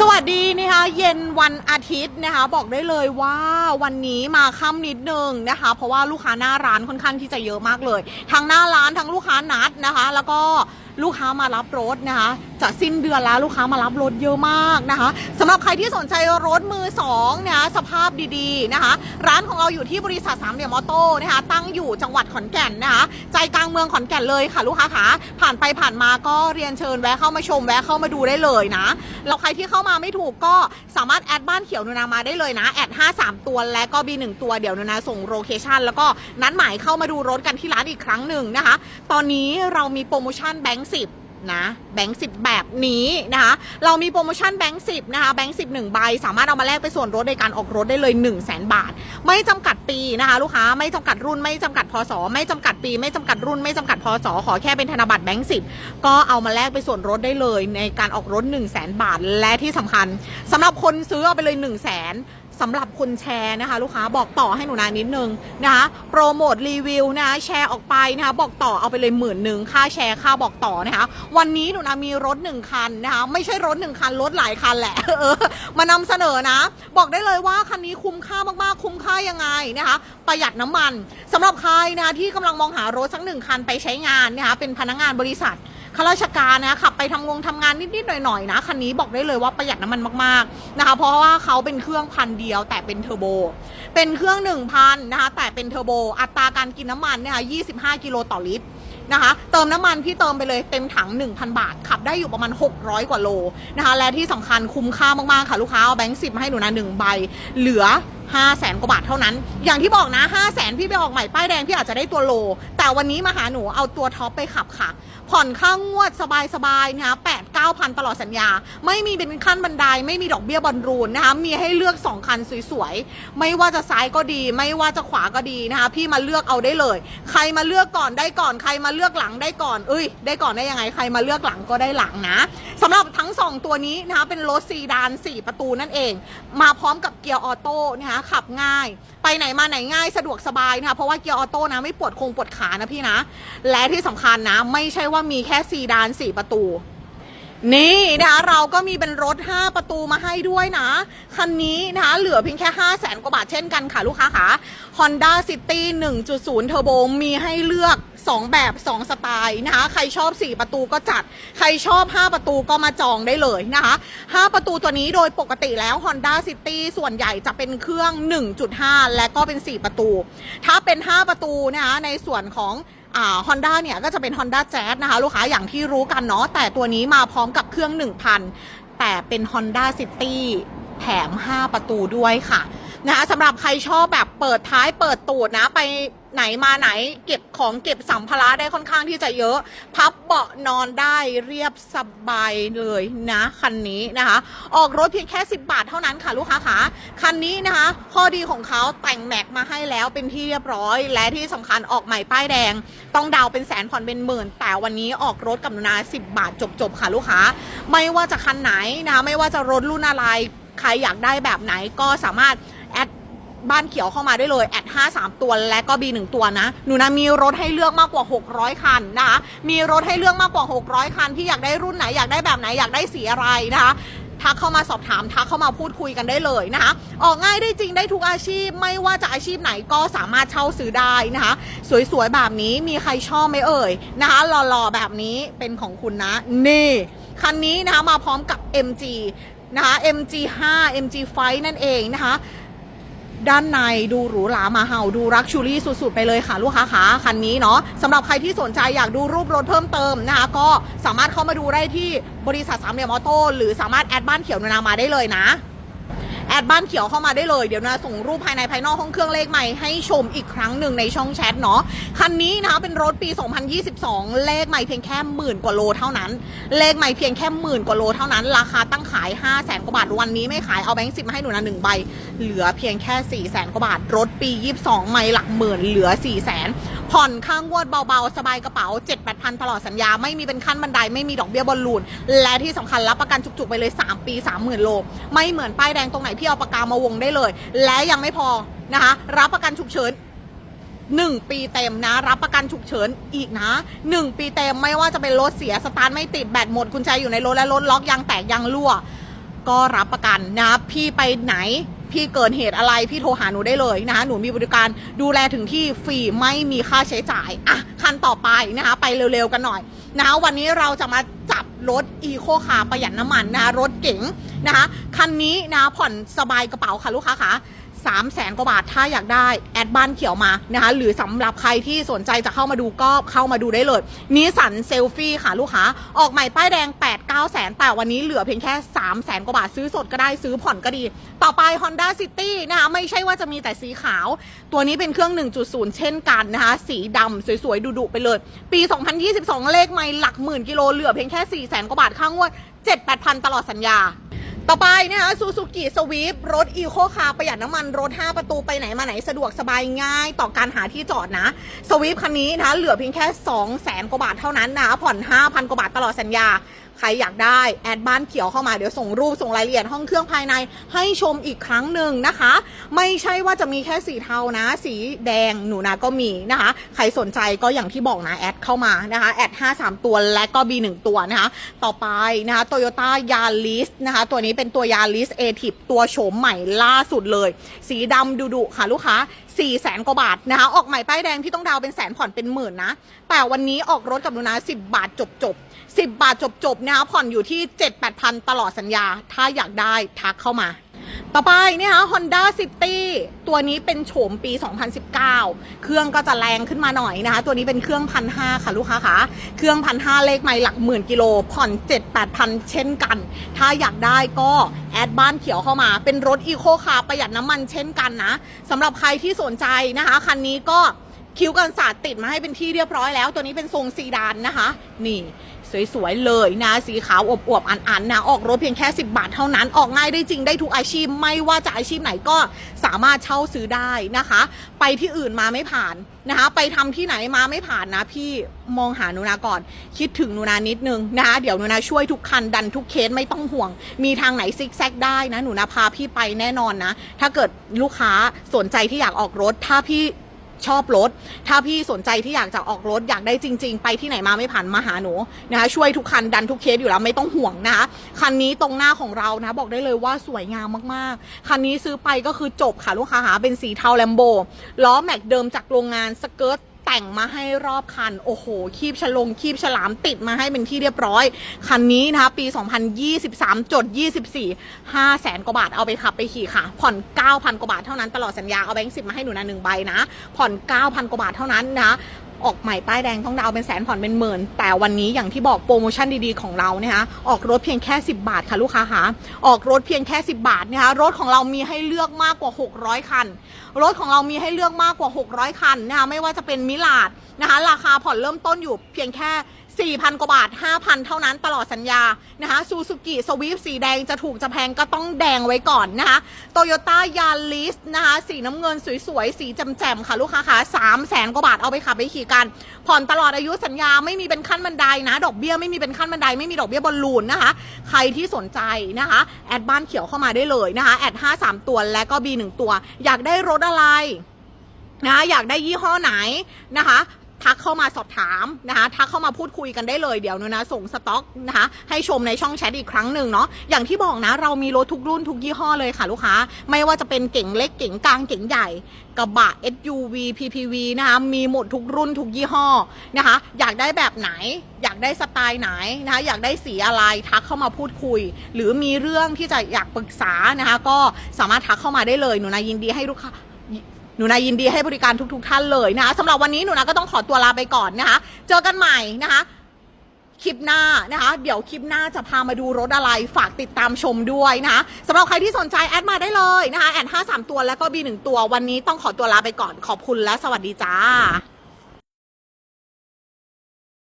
สวัสดีนะคะเย็นวันอาทิตย์นะคะ บอกได้เลยว่าวันนี้มาค่ำนิดนึงนะคะ เพราะว่าลูกค้าหน้าร้านค่อนข้างที่จะเยอะมากเลย ทั้งหน้าร้านทั้งลูกค้านัดนะคะ แล้วก็ลูกค้ามารับรถนะคะ จะสิ้นเดือนแล้วลูกค้ามารับรถเยอะมากนะคะสำหรับใครที่สนใจรถมือสองนะคะสภาพดีๆนะคะ ร้านของเราอยู่ที่บริษัทสามเหลี่ยมมอโต้นะคะ ตั้งอยู่จังหวัดขอนแก่นนะคะ ใจกลางเมืองขอนแก่นเลยค่ะ ลูกค้าขาผ่านไปผ่านมาก็เรียนเชิญแวะเข้ามาชมแวะเข้ามาดูได้เลยนะแล้วใครที่เข้ามาไม่ถูกก็สามารถแอดบ้านเขียวนุนามาได้เลยนะแอด53 ตัวและก็ B1 ตัวเดี๋ยวนุนาส่งโลเคชันแล้วก็นัดหมายเข้ามาดูรถกันที่ร้านอีกครั้งหนึ่งนะคะ ตอนนี้เรามีโปรโมชั่นแบงค์10นะแบงค์สิแบบนี้นะคะเรามีโปรโมชั่นแบงค์สินะคะแบงค์สิบหนึ่งใบสามารถเอามาแลกไปส่วนลดในการออกรถได้เลย1 0 0 0 0แสนบาท ไม่จำกัดปีนะคะลูกค้าไม่จำกัดรุ่นไม่จำกัดพศไม่จำกัดปี ไม่จำกัดรุ่นไม่จำกัดพศขอแค่เป็นธนบัตรแบงค์สิก็เอามาแลกไปส่วนลดได้เลยในการออกรถ1 0 0 0 0แสนบาท และที่สำคัญสำหรับคนซื้อเอาไปเลย1 0 0 0 0แสน สำหรับคนแชร์นะคะ ลูกค้าบอกต่อให้หนูนานิดนึงนะคะโปรโมทรีวิวนะคะแชร์ออกไปนะคะบอกต่อเอาไปเลยหมื่นหนึ่งค่าแชร์ค่าบอกต่อนะคะวันนี้หนูนามีรถหนึ่งคันนะคะไม่ใช่รถหนึ่งคันรถหลายคันแหละเออมานำเสนอนะ บอกได้เลยว่าคันนี้คุ้มค่ามากๆ คุ้มค่ายังไงนะคะ ประหยัดน้ำมันสำหรับใครนะคะที่กำลังมองหารถสักหนึ่งคันไปใช้งานนะคะเป็นพนักงานบริษัท ข้าราชการนะขับไปทำงงทำงานนิดๆหน่อยๆนะคันนี้บอกได้เลยว่าประหยัดน้ำมันมากๆนะคะ เพราะว่าเขาเป็นเครื่องพันเดียวแต่เป็นเทอร์โบ เป็นเครื่อง 1,000นะคะแต่เป็นเทอร์โบ อัตราการกินน้ำมันเนี่ย25 กิโลต่อลิตรนะคะเติมน้ำมันพี่เติมไปเลยเต็มถัง 1,000 บาท ขับได้อยู่ประมาณ 600 กว่าโลนะคะและที่สำคัญคุ้มค่ามาก ๆ ค่ะ ลูกค้าเอาแบงค์สิบมาให้หนูนะหนึ่งใบ เหลือ 5 0 0แสนกว่าบาทเท่านั้น อย่างที่บอกนะ5 0 0แสนพี่ไปออกใหม่ป้ายแดงพี่อาจจะได้ตัวโล แต่วันนี้มาหาหนูเอาตัวท็อปไปขับค่ะ ผ่อนค่างงวดสบายๆนะคะแปดเก้าพันตลอดสัญญา ไม่มีเป็นขั้นบันไดไม่มีดอกเบี้ยบอลรูนนะคะมีให้เลือก2คันสวยๆ ไม่ว่าจะซ้ายก็ดี ไม่ว่าจะขวาก็ดีนะคะพี่มาเลือกเอาได้เลย ใครมาเลือกก่อนได้ก่อนใครมาเลือกหลังได้ก่อน เอ้ย ได้ก่อนได้ยังไงใครมาเลือกหลังก็ได้หลังนะสำหรับทั้ง 2 ตัวนี้นะคะเป็นรถซีดาน 4 ประตูนั่นเอง มาพร้อมกับเกียร์ออโต้นะคะขับง่าย ไปไหนมาไหนง่ายสะดวกสบายนะคะเพราะว่าเกียร์ออโต้นะไม่ปวดคงปวดขานะพี่นะ และที่สำคัญนะ ไม่ใช่ว่ามีแค่ซีดาน 4 ประตู นี่นะคะเราก็มีเป็นรถ 5 ประตูมาให้ด้วยนะ คันนี้นะคะเหลือเพียงแค่ 5 0 0แสนกว่าบาทเช่นกันค่ะลูกค้าค่ะ Honda City 1.0 Turbo มีให้เลือก 2 แบบ 2 สไตล์นะคะ ใครชอบ 4 ประตูก็จัด ใครชอบ 5 ประตูก็มาจองได้เลยนะคะ 5 ประตูตัวนี้โดยปกติแล้ว Honda City ส่วนใหญ่จะเป็นเครื่อง 1.5 และก็เป็น 4 ประตู ถ้าเป็น 5 ประตูนะคะในส่วนของ ฮอนด้าเนี่ยก็จะเป็น Honda Jazz นะคะ ลูกค้าอย่างที่รู้กันเนาะแต่ตัวนี้มาพร้อมกับเครื่อง 1,000 แต่เป็น Honda City แถม 5 ประตูด้วยค่ะนะคะสำหรับใครชอบแบบเปิดท้ายเปิดตูดนะไป ไหนมาไหน เก็บของเก็บสัมภาระได้ค่อนข้างที่จะเยอะ พับเบาะนอนได้เรียบสบายเลยนะคันนี้นะคะ ออกรถเพียงแค่ 10 บาทเท่านั้นค่ะลูกค้าขาคันนี้นะคะ ข้อดีของเขาแต่งแม็กมาให้แล้วเป็นที่เรียบร้อย และที่สำคัญออกใหม่ป้ายแดง ต้องดาวเป็นแสนผ่อนเป็นหมื่น แต่วันนี้ออกรถกับหนูนา10 บาทจบๆค่ะลูกค้า ไม่ว่าจะคันไหนนะคะไม่ว่าจะรถรุ่นอะไรใครอยากได้แบบไหนก็สามารถแอด บ้านเขียวเข้ามาได้เลยแอด53 ตัวและก็ B1 ตัวนะ หนูนะมีรถให้เลือกมากกว่า 600 คันนะคะมีรถให้เลือกมากกว่า 600 คัน ที่อยากได้รุ่นไหน อยากได้แบบไหนอยากได้สีอะไรนะคะทักเข้ามาสอบถามทักเข้ามาพูดคุยกันได้เลยนะคะออกง่ายได้จริงได้ทุกอาชีพ ไม่ว่าจะอาชีพไหนก็สามารถเช่าซื้อได้นะคะสวยๆแบบนี้มีใครชอบไหมเอ่ยนะคะหล่อๆแบบนี้เป็นของคุณนะ นี่คันนี้นะคะมาพร้อมกับ MG นะคะ MG5 MG5 นั่นเองนะคะ ด้านในดูหรูหรามาเห่าดูรักชูรี่สุดๆ ไปเลยค่ะ ลูกค้าขาคันนี้เนาะสำหรับใครที่สนใจอยากดูรูปรถเพิ่มเติมนะคะ ก็สามารถเข้ามาดูได้ที่บริษัทสามเหลี่ยมออโต้หรือสามารถแอดบ้านเขียวนานามาได้เลยนะ แอดบ้านเขียวเข้ามาได้เลยเดี๋ยวนะส่งรูปภายในภายนอกห้องเครื่องเลขใหม่ให้ชมอีกครั้งหนึ่งในช่องแชทเนาะคันนี้นะคะเป็นรถปี 2022 เลขใหม่เพียงแค่หมื่นกว่าโลเท่านั้น เลขใหม่เพียงแค่หมื่นกว่าโลเท่านั้น ราคาตั้งขาย 5 0 0แสนกว่าบาทวันนี้ไม่ขายเอาแบงค์สิบมาให้หนูนะหนึ่งใบ เหลือเพียงแค่4 0 0แสนกว่าบาทรถปี 22ไม่หลักหมื่นเหลือ4 0 0แสน ผ่อนค่างวดเบาๆ สบายกระเป๋า 7 8พันตลอดสัญญา ไม่มีเป็นขั้นบันได ไม่มีดอกเบี้ยบอลลูน และที่สำคัญรับประกันจุกๆ ไปเลย 3 ปี 30,000 โล ไม่เหมือนป้ายแดงตรงไหนพี่เอาปากกามาวงได้เลย และยังไม่พอนะคะ รับประกันฉุกเฉินหนึ่งปีเต็มนะ รับประกันฉุกเฉินอีกนะหนึ่งปีเต็มไม่ว่าจะเป็นรถเสียสตาร์ทไม่ติดแบตหมดกุญแจอยู่ในรถและรถล็อกยางแตกยางรั่ว ก็รับประกันนะพี่ไปไหน พี่เกิดเหตุอะไรพี่โทรหาหนูได้เลยนะคะหนูมีบริการดูแลถึงที่ฟรีไม่มีค่าใช้จ่ายอะคันต่อไปนะคะไปเร็วๆกันหน่อยนะะวันนี้เราจะมาจับรถอีโคคาร์ประหยัดน้ำมันนะคะรถ เก๋งนะคะคันนี้นะผ่อนสบายกระเป๋าค่ะลูกค้าคะ3 0 0แสนกว่าบาทถ้าอยากได้ แอดบ้านเขียวมานะคะหรือสำหรับใครที่สนใจจะเข้ามาดูก็เข้ามาดูได้เลยนิสันเซลฟี่ค่ะลูกค้า ออกใหม่ป้ายแดง 8 9แสนแต่วันนี้เหลือเพียงแค่ 3 0 0แสนกว่าบาทซื้อสดก็ได้ซื้อผ่อนก็ดี ต่อไป Honda City นะคะไม่ใช่ว่าจะมีแต่สีขาว ตัวนี้เป็นเครื่อง 1.0 เช่นกันนะคะสีดำสวยๆดุๆไปเลย ปี 2022 เลขไม่หลักหมื่นกิโลเหลือเพียงแค่4 0 0แสนกว่าบาทค่างวด 7 8พันตลอดสัญญา ต่อไปนะคะซูซูกิสวีปรถอีโคคาร์ประหยัดน้ำมันรถ 5 ประตูไปไหนมาไหนสะดวกสบายง่ายต่อการหาที่จอดนะสวีปคันนี้นะคะเหลือเพียงแค่ 2 0 0แสนกว่าบาทเท่านั้นนะผ่อน 5,000 กว่าบาทตลอดสัญญา ครอยากได้แอดบ้านเขียวเข้ามาเดี๋ยวส่งรูปส่งรายละเอียดห้องเครื่องภายในให้ชมอีกครั้งหนึ่งนะคะ ไม่ใช่ว่าจะมีแค่สีเทานะ สีแดงหนูนาก็มีนะคะ ใครสนใจก็อย่างที่บอกนะแอดเข้ามานะคะแอด53 ตัวและก็ B1 ตัวนะคะ ต่อไปนะคะโตโยต้ายาริสนะคะ ตัวนี้เป็นตัวยาริสเอทิปตัวโฉมใหม่ล่าสุดเลย สีดำดุดุค่ะลูกค้า4 0 0แสนกว่าบาทนะคะ ออกใหม่ป้ายแดงพี่ต้องดาวเป็นแสนผ่อนเป็นหมื่นนะ แต่วันนี้ออกรถกับหนูนะ10 บาทจบจบ 10 บาทจบจบๆนะคะผ่อนอยู่ที่ 7 8พันตลอดสัญญา ถ้าอยากได้ทักเข้ามา ต่อไปเนี่ยค่ะ Honda City ตัวนี้เป็นโฉมปี 2019 เครื่องก็จะแรงขึ้นมาหน่อยนะคะ ตัวนี้เป็นเครื่องพันห้าค่ะลูกค้าคะเครื่องพันห้าเลขไม่หลักหมื่นกิโล ผ่อน 7 8พันเช่นกัน ถ้าอยากได้ก็แอดบ้านเขียวเข้ามา เป็นรถอีโคคาร์ประหยัดน้ำมันเช่นกันนะสำหรับใครที่สนใจนะคะ คันนี้ก็คิ้วกันศาสตร์ติดมาให้เป็นที่เรียบร้อยแล้ว ตัวนี้เป็นทรงซีดานนะคะ นี่ สวยๆเลยนะ สีขาวอวบๆอันๆนะออกรถเพียงแค่ 10 บาทเท่านั้นออกง่ายได้จริงได้ทุกอาชีพ ไม่ว่าจะอาชีพไหนก็สามารถเช่าซื้อได้นะคะ ไปที่อื่นมาไม่ผ่านนะคะ ไปทำที่ไหนมาไม่ผ่านนะ พี่มองหาหนูนาก่อน คิดถึงหนูนานิดนึงนะคะเดี๋ยวหนูนาช่วยทุกคันดันทุกเคสไม่ต้องห่วง มีทางไหนซิกแซกได้นะหนูนาพาพี่ไปแน่นอนนะ ถ้าเกิดลูกค้าสนใจที่อยากออกรถถ้าพี่ ชอบรถ ถ้าพี่สนใจที่อยากจะออกรถอยากได้จริง ๆ ไปที่ไหนมาไม่ผ่านมาหาหนูนะคะช่วยทุกคันดันทุกเคสอยู่แล้วไม่ต้องห่วงนะคะคันนี้ตรงหน้าของเรานะบอกได้เลยว่าสวยงามมากๆ คันนี้ซื้อไปก็คือจบค่ะลูกค้าหาเป็นสีเทาแลมโบล้อแม็กเดิมจากโรงงานสเกิร์ต แต่งมาให้รอบคัน โอ้โห คีบฉลง คีบฉลามติดมาให้เป็นที่เรียบร้อย คันนี้นะคะ ปี 2023จด24 5แสนกว่าบาทเอาไปขับไปขี่ค่ะ ผ่อน 9,000 กว่าบาทเท่านั้นตลอดสัญญา เอาแบงค์สิบมาให้หนูนะหนึ่งใบนะ ผ่อน 9,000 กว่าบาทเท่านั้นนะ ออกใหม่ป้ายแดงต้องดาวเป็นแสนผ่อนเป็นหมื่น แต่วันนี้อย่างที่บอกโปรโมชั่นดีๆของเรานะคะออกรถเพียงแค่ 10 บาทค่ะลูกค้าคะออกรถเพียงแค่ 10 บาทนะคะรถของเรามีให้เลือกมากกว่า 600 คัน รถของเรามีให้เลือกมากกว่า 600 คันนะคะไม่ว่าจะเป็นมิลาดนะคะราคาผ่อนเริ่มต้นอยู่เพียงแค่ 4,000 กว่าบาท 5,000 เท่านั้นตลอดสัญญานะคะซูซูกิสวีฟสีแดงจะถูกจะแพงก็ต้องแดงไว้ก่อนนะคะโตโยต้ายาริสนะคะสีน้ำเงินสวยๆ สีแจ่มๆ ค่ะลูกค้าคะ3แสนกว่าบาทเอาไปขับไปขี่กัน ผ่อนตลอดอายุสัญญาไม่มีเป็นขั้นบันไดนะ ดอกเบี้ยไม่มีเป็นขั้นบันไดไม่มีดอกเบี้ยบอลลูนนะคะ ใครที่สนใจนะคะ แอดบ้านเขียวเข้ามาได้เลยนะคะแอด53 ตัวและก็ B1 ตัว อยากได้รถอะไรนะคะอยากได้ยี่ห้อไหนนะคะ ทักเข้ามาสอบถามนะคะทักเข้ามาพูดคุยกันได้เลยเดี๋ยวนูนะส่งสต็อกนะคะให้ชมในช่องแชทอีกครั้งหนึ่งเนาะอย่างที่บอกนะเรามีรถทุกรุ่นทุกยี่ห้อเลยค่ะลูกค้า ไม่ว่าจะเป็นเก๋งเล็กเก๋งกลางเก๋งใหญ่กระบะ SUV PPV นะคะมีหมดทุกรุ่นทุกยี่ห้อนะคะ อยากได้แบบไหน อยากได้สไตล์ไหนนะคะอยากได้สีอะไรทักเข้ามาพูดคุย หรือมีเรื่องที่จะอยากปรึกษานะคะ ก็สามารถทักเข้ามาได้เลยหนูนะยินดีให้ลูกค้า นูนายินดีให้บริการทุกๆทท่านเลยนะคะสำหรับวันนี้หนูนาก็ต้องขอตัวลาไปก่อนนะคะ เจอกันใหม่นะคะคลิปหน้านะคะ เดี๋ยวคลิปหน้าจะพามาดูรถอะไรฝากติดตามชมด้วยนะคะสำหรับใครที่สนใจแอดมาได้เลยนะคะแอด5 3ตัวแล้วก็ B1 ตัววันนี้ต้องขอตัวลาไปก่อนขอบคุณและสวัสดีจ้า